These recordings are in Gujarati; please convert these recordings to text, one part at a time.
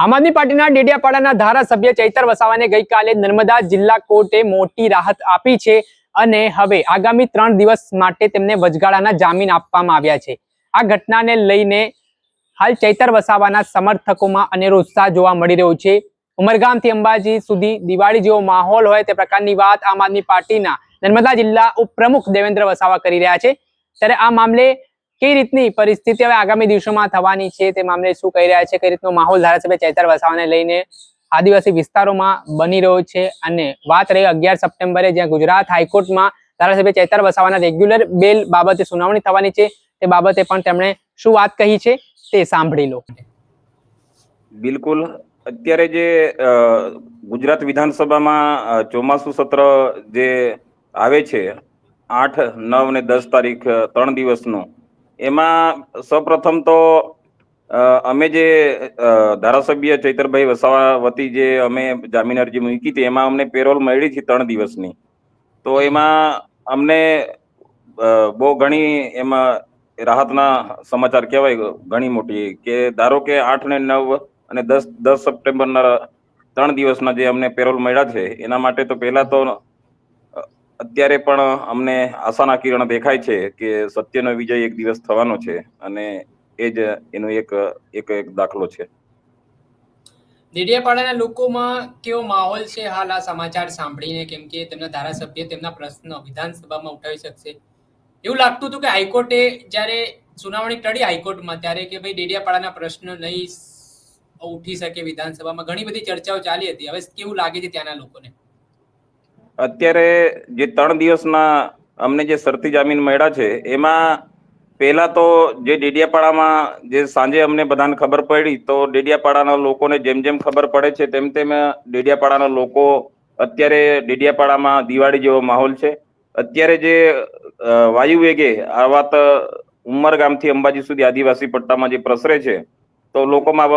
આમ આદમી પાર્ટીના ડેડિયાપાડાના ધારાસભ્ય ચૈતર વસાવાને ગઈકાલે નર્મદા જિલ્લા કોર્ટે મોટી રાહત આપી છે અને હવે આગામી ત્રણ દિવસ માટે તેમને વચગાળાના જામીન આપવામાં આવ્યા છે. આ ઘટનાને લઈને હાલ ચૈતર વસાવાના સમર્થકોમાં અનેરો ઉત્સાહ જોવા મળી રહ્યો છે. ઉમરગામથી અંબાજી સુધી દિવાળી જેવો માહોલ હોય તે પ્રકારની વાત આમ આદમી પાર્ટીના નર્મદા જિલ્લા ઉપપ્રમુખ દેવેન્દ્ર વસાવા કરી રહ્યા છે. ત્યારે આ મામલે કઈ રીતની પરિસ્થિતિ હવે આગામી દિવસોમાં થવાની છે તે મામલે શું કહી રહ્યા છે, કઈ રીતનો માહોલ ધારાસભ્ય ચૈતર વસાવાને લઈને આદિવાસી વિસ્તારોમાં બની રહ્યો છે? અને વાત રહી અગિયાર સપ્ટેમ્બરે, જ્યાં ગુજરાત હાઈકોર્ટમાં ધારાસભ્ય ચૈતર વસાવાના રેગ્યુલર બેલ બાબતે સુનાવણી થવાની છે, તે બાબતે પણ તેમણે શું વાત કહી છે તે સાંભળી લો. બિલકુલ. અત્યારે જે ગુજરાત વિધાનસભામાં ચોમાસુ સત્ર જે આવે છે, આઠ, નવ ને દસ તારીખ ત્રણ દિવસનું એમાં સૌપ્રથમ તો અમે જે ધારાસભ્ય ચૈતરભાઈ વસાવા વતી જે અમે જામીન અરજી મૂકી હતી, એમાં અમને પેરોલ મળી છે ત્રણ દિવસની. તો એમાં અમને બહુ ઘણી એમાં રાહતના સમાચાર કહેવાય, ઘણી મોટી. કે ધારો કે આઠ ને નવ અને દસ દસ સપ્ટેમ્બરના ત્રણ દિવસના જે અમને પેરોલ મળ્યા છે, એના માટે તો પહેલા તો અત્યારે પણ અમને આશાના કિરણ દેખાય છે કે સત્યનો વિજય એક દિવસ થવાનો છે અને એ જ એનો એક એક એક દાખલો છે. દેડિયાપાડાના લોકોમાં કેવો માહોલ છે હાલ આ સમાચાર સાંભળીને? કેમ કે તેમના ધારાસભ્ય તેમના પ્રશ્ન વિધાનસભામાં ઉઠાવી શકશે. એવું લાગતું હતું કે હાઈકોર્ટે જ્યારે સુનાવણી ટળી હાઈકોર્ટમાં ત્યારે કે ભાઈ ડેડિયાપાડાના પ્રશ્ન નહીં ઉઠી શકે વિધાનસભામાં, ઘણી બધી ચર્ચાઓ ચાલી હતી. હવે કેવું લાગે છે ત્યાંના લોકોને? અત્યારે જે ત્રણ દિવસના અમને જે શરતી જામીન મળ્યા છે, એમાં પહેલા તો જે ડેડિયાપાડામાં જે સાંજે અમને બધાને ખબર પડી, તો ડેડિયાપાડાના લોકોને જેમ જેમ ખબર પડે છે, તેમ તેમ ડેડિયાપાડાના લોકો અત્યારે ડેડિયાપાડામાં દિવાળી જેવો માહોલ છે. અત્યારે જે વાયુ વેગે આ વાત ઉમરગામથી અંબાજી સુધી આદિવાસી પટ્ટામાં જે પ્રસરે છે, તો લોકોમાં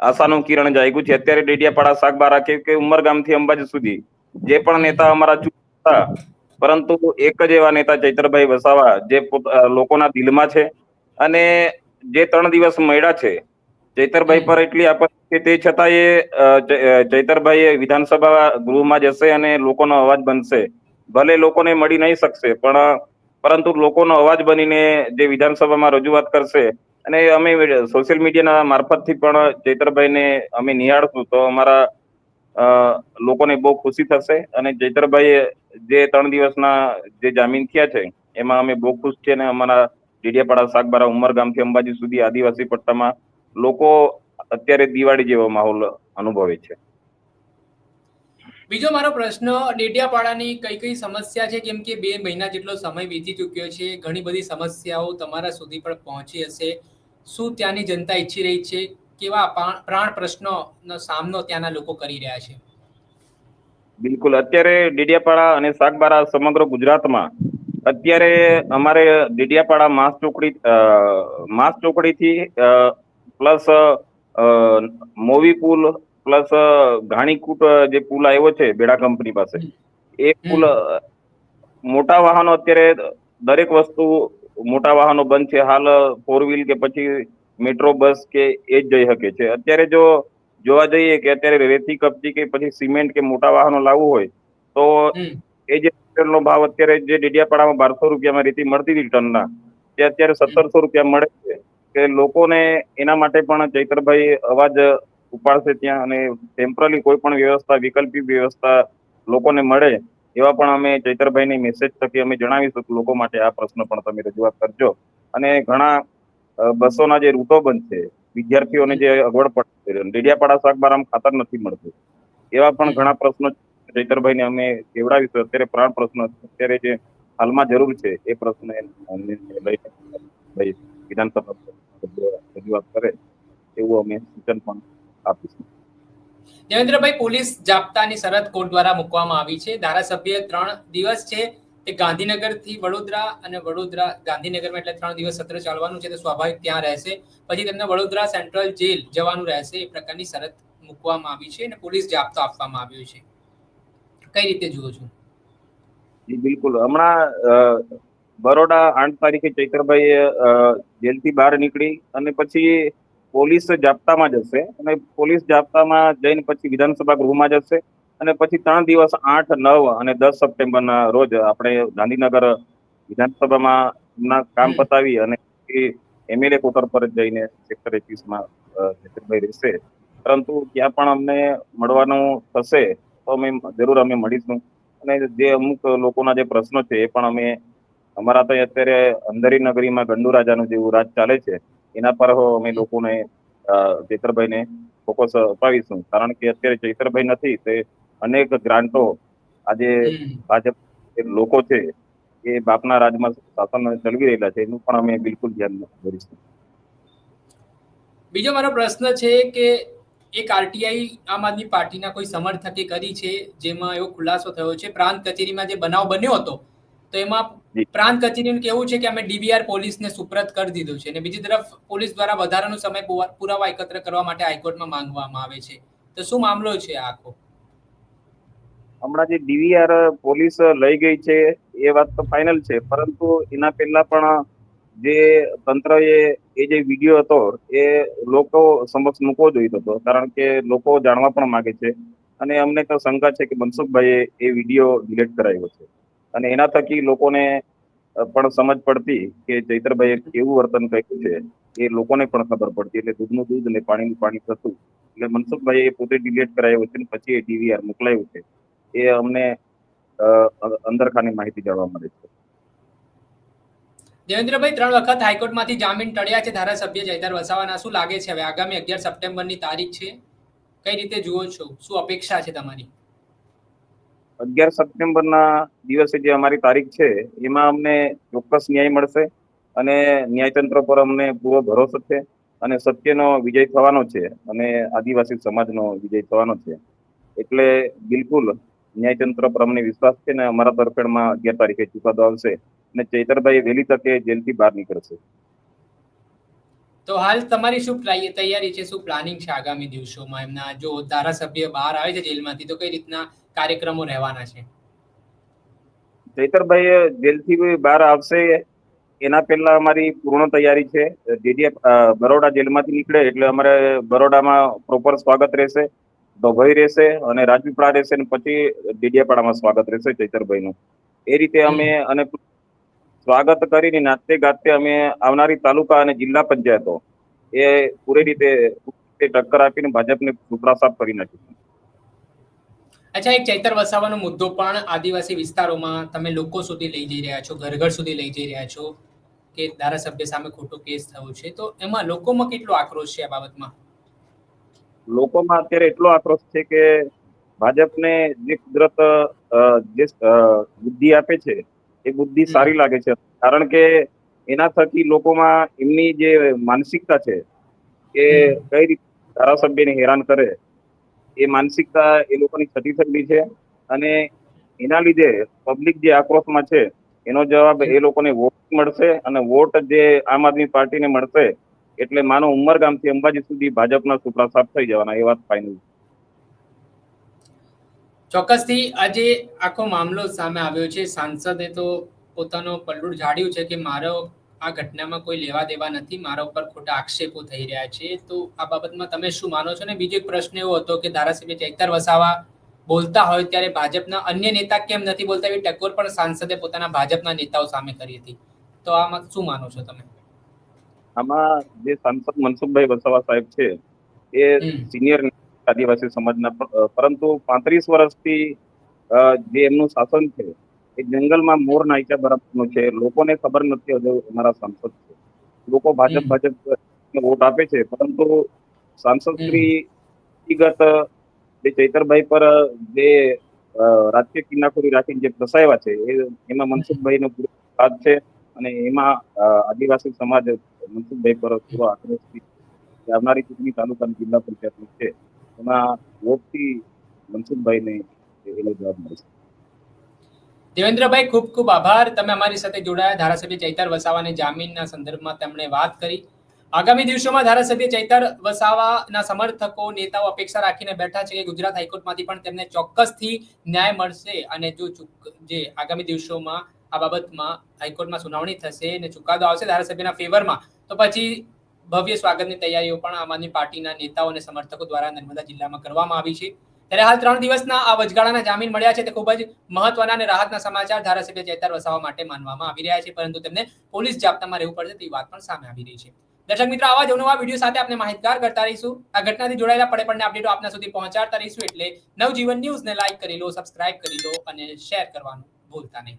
આશાનું કિરણ જાગ્યું છે. અત્યારે ડેડિયાપાડા શાકબારા કે ઉમરગામથી અંબાજી સુધી જે પણ નેતા અમારા હતા, પરંતુ એક જ એવા નેતા ચૈતરભાઈ વસાવા, જે લોકોના દિલમાં છે અને જે ત્રણ દિવસ મળ્યા છે. ચૈતરભાઈ પર એટલી આપત્તિ તે છતાં એ ચૈતરભાઈ વિધાનસભા ગૃહમાં જશે અને લોકોનો અવાજ બનશે. ભલે લોકોને મળી નહીં શકશે, પણ, પરંતુ લોકોનો અવાજ બનીને જે વિધાનસભામાં રજૂઆત કરશે અને અમે સોશિયલ મીડિયાના મારફતથી પણ ચૈતરભાઈને અમે નિહાળશું, તો અમારા લોકોને બહુ ખુશી થશે અને ચૈતરભાઈએ જે ત્રણ દિવસના જે જામીન થયા છે, એમાં અમે બહુ ખુશ છીએ અને અમારા ડીડિયાપાડા શાકબારા ઉમરગામથી અંબાજી સુધી આદિવાસી પટ્ટામાં લોકો અત્યારે દિવાળી જેવો માહોલ અનુભવે છે. બીજો મારો પ્રશ્ન, ડેડિયાપાડાની કઈ કઈ સમસ્યા છે? કેમ કે બે મહિના જેટલો સમય વીતી ચૂક્યો છે, ઘણી બધી સમસ્યાઓ તમારા સુધી પણ પહોંચી હશે. શું ત્યાંની જનતા ઈચ્છી રહી છે? કેવા પ્રાણ પ્રશ્નોનો સામનો ત્યાંના લોકો કરી રહ્યા છે? બિલકુલ. અત્યારે ડેડિયાપાડા અને સાગબારા સમગ્ર ગુજરાતમાં અત્યારે અમારે ડેડિયાપાડા માસ ચોકડી માસ ચોકડીથી પ્લસ મોવી પુલ પ્લસ ઘાણીકૂટ જે પુલ આવ્યો છે બેડા કંપની પાસે એ પુલ મોટા વાહનો અત્યારે દરેક વસ્તુ મોટા વાહનો બંધ છે. હાલ ફોર વ્હીલ કે પછી મેટ્રો બસ કે એ જ જઈ શકે છે. અત્યારે જો જોવા જઈએ કે અત્યારે રેતી કપચી કે પછી સિમેન્ટ કે મોટા વાહનો લાવવું હોય તો એ જે નો ભાવ અત્યારે જે ડેડિયાપાડામાં બારસો રૂપિયામાં રેતી મળતી હતી ટનના તે અત્યારે સત્તરસો રૂપિયા મળે છે. કે લોકોને એના માટે પણ ચૈતરભાઈ અવાજ ઉપાડશે ત્યાં અને ટેમ્પરરી કોઈ પણ વ્યવસ્થા વિકલ્પી વ્યવસ્થા લોકોને મળે એવા પણ અમે ચૈતરભાઈને મેસેજ થકી અમે જણાવીશું લોકો માટે આ પ્રશ્ન પણ તમે રજૂઆત કરજો. અને ઘણા બસોના જે રૂટો બનશે વિદ્યાર્થીઓને જે અગવડ પડશે ડેડિયાપાડા શાકબારામાં ખાતર નથી મળતું. એવા પણ ઘણા પ્રશ્નો ચૈતરભાઈને અમે કેવડાવીશું. અત્યારે પ્રાણ પ્રશ્ન અત્યારે જે હાલમાં જરૂર છે, એ પ્રશ્ન વિધાનસભા રજૂઆત કરે, એવું અમે સૂચન પણ આપીશું. દેવેન્દ્રભાઈ, પોલીસ જાપ્તાની શરત કોર્ટ દ્વારા મૂકવામાં આવી છે. ધારાસભ્ય ત્રણ દિવસ છે. તે ગાંધીનગરથી વડોદરા અને વડોદરા ગાંધીનગરમાં એટલે ત્રણ દિવસ સત્ર ચાલવાનું છે, તો સ્વાભાવિક ત્યાં રહેશે. પછી તેમને વડોદરા સેન્ટ્રલ જેલ જવાનું રહેશે, એ પ્રકારની શરત મૂકવામાં આવી છે અને પોલીસ જાપ્તો આપવામાં આવ્યો છે. કઈ રીતે જુઓ છો? બિલકુલ. હમણાં બરોડા આઠ તારીખે ચૈત્રભાઈ જેલથી બહાર નીકળી અને પછી પોલીસ જાપ્તામાં જશે અને પોલીસ જાપ્તામાં જઈને પછી વિધાનસભા ગૃહમાં જશે. અને પછી ત્રણ દિવસ આઠ નવ અને દસ સપ્ટેમ્બરના રોજ આપણે ગાંધીનગર વિધાનસભામાં એમના કામ પતાવી અને એમએલએ કોટર પર જઈને સેક્ટર એકવીસમાં જતીનભાઈ રહેશે. પરંતુ ત્યાં પણ અમને મળવાનું થશે તો અમે જરૂર અમે મળીશું. અને જે અમુક લોકોના જે પ્રશ્નો છે એ પણ અમે અમારા તો અત્યારે અંદરી નગરીમાં ગંડુ રાજાનું જેવું રાજ ચાલે છે એના પર અમે લોકોને ચૈતરભાઈને ફોકસ અપાવીશું. કારણ કે અત્યારે ચૈતરભાઈ નથી તે અનેક ગ્રાન્ટો આજે ભાજપ લોકો છે એ બાપના રાજમાં શાસન ચલવી રહેલા છે એનું પણ અમે બિલકુલ ધ્યાન કરીશું બીજો મારો પ્રશ્ન છે કે એક આરટીઆઈ આમ આદમી પાર્ટીના કોઈ સમર્થકે કરી છે જેમાં એવો ખુલાસો થયો છે પ્રાંત કચેરીમાં જે બનાવ બન્યો હતો તો એમાં પ્રાંત કચેરીનું કેવું છે કે અમે ડીવીઆર પોલીસને સુપ્રત કરી દીધું છે અને બીજી તરફ પોલીસ દ્વારા વધારાનો સમય પુરાવા એકત્ર કરવા માટે હાઈકોર્ટમાં માંગવામાં આવે છે. તો શું મામલો છે આખો? હમણાં જે ડીવીઆર પોલીસ લઈ ગઈ છે, એ વાત તો ફાઇનલ છે. પરંતુ એના પહેલા પણ જે તંત્રએ એ જે વીડિયો હતો, એ લોકો સમક્ષ મૂકવો જોઈતો હતો. કારણ કે લોકો જાણવા પણ માંગે છે. અને અમને તો શંકા છે કે મનસુખભાઈએ એ વીડિયો ડિલીટ કરાવ્યો છે. અને એના થકી લોકોને પણ સમજ પડતી કે ચૈતરભાઈએ કેવું વર્તન કર્યું છે, એ લોકોને પણ ખબર પડતી. એટલે દૂધનું દૂધ અને પાણીનું પાણી થતું. એટલે મનસુખભાઈએ પોતે ડિલીટ કરાવ્યો છે અને પછી એ ડીવીઆર મોકલાયું છે. એ અમને અંદરખાની માહિતી જાણવા મળે છે. દેવેન્દ્રભાઈ ત્રણ વખત હાઈકોર્ટમાંથી જામીન ટળ્યા છે ધારાસભ્ય જયદાર વસાવાના. શું લાગે છે હવે? આગામી અગિયાર સપ્ટેમ્બરની તારીખ છે. કઈ રીતે જુઓ છો? શું અપેક્ષા છે તમારી? અગિયાર સપ્ટેમ્બરના દિવસે જે અમારી તારીખ છે એમાં અમને ચોક્કસ ન્યાય મળશે અને ન્યાયતંત્ર પર અમને પૂરો ભરોસો છે અને સત્યનો વિજય થવાનો છે અને આદિવાસી સમાજનો વિજય થવાનો છે. એટલે બિલકુલ ન્યાયતંત્ર પર અમને વિશ્વાસ છે ને અમારા તરફેણમાં અગિયાર તારીખે ચુકાદો આવશે અને ચૈતરભાઈ વહેલી તકે જેલથી બહાર નીકળશે. તો હાલ તમારી શું તૈયારી છે? શું પ્લાનિંગ છે આગામી દિવસોમાં? એમના જો ધારાસભ્ય બહાર આવે છે જેલમાંથી તો કઈ રીતના કાર્યક્રમો રહેવાના છે? ચૈતરભાઈ જેલથી બહાર આવશે. એના પહેલા અમારી પૂર્ણ તૈયારી છે. અ, બરોડા જેલમાંથી નીકળે એટલે અમારે બરોડામાં પ્રોપર સ્વાગત રહેશે. ડભોઈ રહેશે અને રાજપીપળા રહેશે અને પછી ડેડિયાપાડામાં સ્વાગત રહેશે ચૈતરભાઈનું. એ રીતે અમે અને સ્વાગત કરીને નાતે ગાતે અમે આવનારી તાલુકા અને જિલ્લા પંચાયતો એ પૂરી રીતે ટક્કર આપીને ભાજપને સાફ કરી નાખીશું. અચ્છા એક ચૈતર વસાવાનો મુદ્દો પણ આદિવાસી વિસ્તારોમાં તમે લોકો સુધી લઈ જઈ રહ્યા છો ઘર ઘર સુધી લઈ જઈ રહ્યા છો કે ધારાસભ્ય સામે ખોટો કેસ થયો છે. તો એમાં લોકોમાં કેટલો આક્રોશ છે આ બાબતમાં? લોકોમાં અત્યારે એટલો આક્રોશ છે કે ભાજપને જે કુદરત જે બુદ્ધિ આપે છે એ બુદ્ધિ સારી લાગે છે. કારણ કે એના થકી લોકોમાં એમની જે માનસિકતા છે એ કઈ રીતે ધારાસભ્યને હેરાન કરે એ માનસિકતા એ લોકોની છતી થયેલી છે અને એના લીધે પબ્લિક જે આક્રોશમાં છે એનો જવાબ એ લોકોને વોટ મળશે અને વોટ જે આમ આદમી પાર્ટીને મળશે એટલે માનો ઉમરગામથી અંબાજી સુધી ભાજપના સુપડા સાફ થઈ જવાના, એ વાત ફાઇનલ ચોક્કસથી આજે આખો મામલો સામે આવ્યો છે. સાંસદે તો પોતાનો પલડું ઝાડ્યું છે કે મારો આ ઘટનામાં કોઈ લેવા દેવા નથી, મારા ઉપર ખોટા આક્ષેપો થઈ રહ્યા છે. તો આ બાબતમાં તમે શું માનો છો? ને બીજો એક પ્રશ્ન એવો હતો કે ધારાસભ્ય ચૈતર વસાવા બોલતા હોય ત્યારે ભાજપના અન્ય નેતા કેમ નથી બોલતા એવી ટકોર પણ સાંસદે પોતાના ભાજપના નેતાઓ સામે કરી હતી. તો આમાં શું માનો છો તમે? આમાં જે સાંસદ મનસુખભાઈ વસાવા સાહેબ છે એ સિનિયર આદિવાસી સમાજના પરંતુ પાંત્રીસ વર્ષથી જે એમનું શાસન છે એ જંગલમાં મોર નાખ્યા બરાબરનું છે લોકોને ખબર નથી હજુ અમારા સાંસદ છે. લોકો ભાજપ ભાજપ વોટ આપે છે પરંતુ સાંસદ શ્રી વ્યક્તિગત જે ચૈતરભાઈ પર જે રાજકીય કિન્નાખોરી રાખીને જે ફસાયા છે એમાં મનસુખભાઈનો પૂરો હાથ છે. અને એમાં આદિવાસી સમાજ મનસુખભાઈ પર આક્રોશથી આવનારી ચૂંટણી તાલુકાની જિલ્લા પંચાયતની છે. એમાં વોટથી મનસુખભાઈને એનો જવાબ મળશે દેવેન્દ્રભાઈ, ખૂબ ખૂબ આભાર. તમે અમારી સાથે જોડાયા. ધારાસભ્ય ચૈતર વસાવાને જામીનના સંદર્ભમાં તેમણે વાત કરી. આગામી દિવસોમાં ધારાસભ્ય ચૈતર વસાવાના સમર્થકો, નેતાઓ અપેક્ષા રાખીને બેઠા છે કે ગુજરાત હાઈકોર્ટમાંથી પણ તેમને ચોક્કસથી ન્યાય મળશે અને જો જે આગામી દિવસોમાં આ બાબતમાં હાઈકોર્ટમાં સુનાવણી થશે અને ચુકાદો આવશે ધારાસભ્યના ફેવરમાં તો પછી ભવ્ય સ્વાગતની તૈયારીઓ પણ આમ આદમી પાર્ટીના નેતાઓ અને સમર્થકો દ્વારા નર્મદા જિલ્લામાં કરવામાં આવી છે. ત્યારે હાલ ત્રણ દિવસના આ વચગાળાના જામીન મળ્યા છે તે ખૂબ જ મહત્વના અને રાહતના સમાચાર ધારાસભ્ય ચેતર વસાવા માટે માનવામાં આવી રહ્યા છે. પરંતુ તેમને પોલીસ જાપ્તામાં રહેવું પડશે તેવી વાત પણ સામે આવી રહી છે. દર્શક મિત્રો, આવા જ નવા વીડિયો સાથે આપણે માહિતગાર કરતા રહીશું. આ ઘટનાથી જોડાયેલા પડે પડને અપડેટો આપના સુધી પહોંચાડતા રહીશું એટલે નવજીવન ન્યૂઝને લાઈક કરી લો, સબસ્ક્રાઇબ કરી લો અને શેર કરવાનું ભૂલતા નહીં.